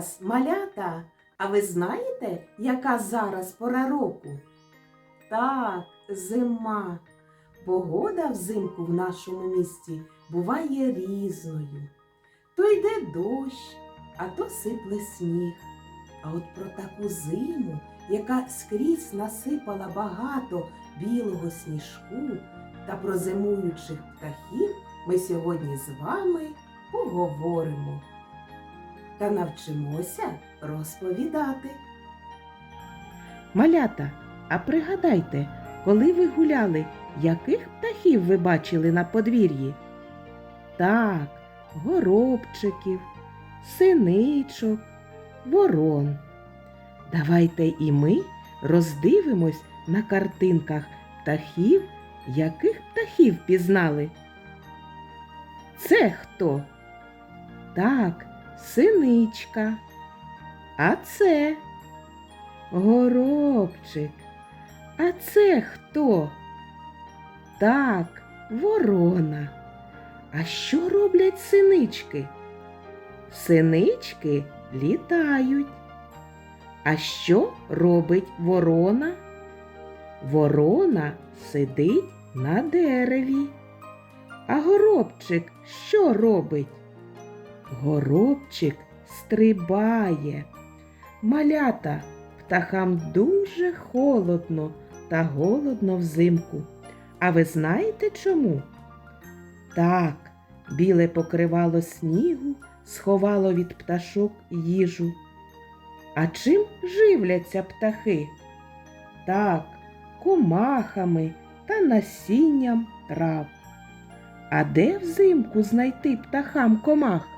Вас, малята! А ви знаєте, яка зараз пора року? Так, зима. Погода взимку в нашому місті буває різною. То йде дощ, а то сипле сніг. А от про таку зиму, яка скрізь насипала багато білого сніжку та про зимуючих птахів, ми сьогодні з вами поговоримо та навчимося розповідати. Малята, а пригадайте, коли ви гуляли, яких птахів ви бачили на подвір'ї? Так, горобчиків, синичок, ворон. Давайте і ми роздивимось на картинках птахів, яких птахів пізнали. Це хто? Так, синичка. А це горобчик. А це хто? Так, ворона. А що роблять синички? Синички літають. А що робить ворона? Ворона сидить на дереві. А горобчик що робить? Горобчик стрибає. Малята, птахам дуже холодно та голодно взимку. А ви знаєте чому? Так, біле покривало снігу сховало від пташок їжу. А чим живляться птахи? Так, комахами та насінням трав. А де взимку знайти птахам комах?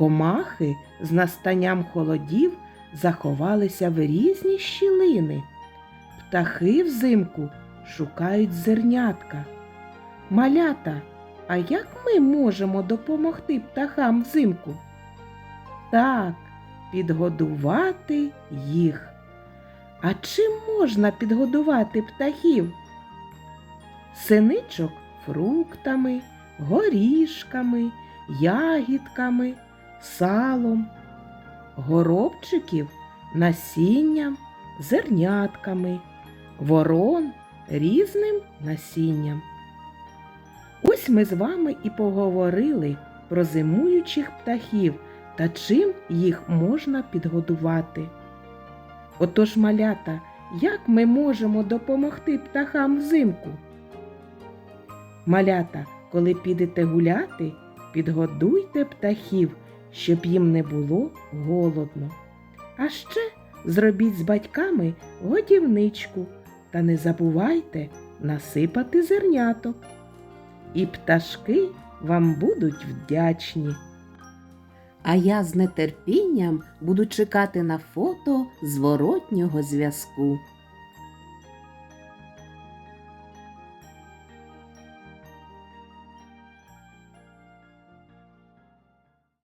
Комахи з настанням холодів заховалися в різні щілини. Птахи взимку шукають зернятка. Малята, а як ми можемо допомогти птахам взимку? Так, підгодувати їх. А чим можна підгодувати птахів? Синичок фруктами, горішками, ягідками, салом, горобчиків насінням, зернятками, ворон різним насінням. Ось ми з вами і поговорили про зимуючих птахів та чим їх можна підгодувати. Отож, малята, як ми можемо допомогти птахам взимку? Малята, коли підете гуляти, підгодуйте птахів, щоб їм не було голодно. А ще зробіть з батьками годівничку та не забувайте насипати зерняток. І пташки вам будуть вдячні. А я з нетерпінням буду чекати на фото зворотнього зв'язку.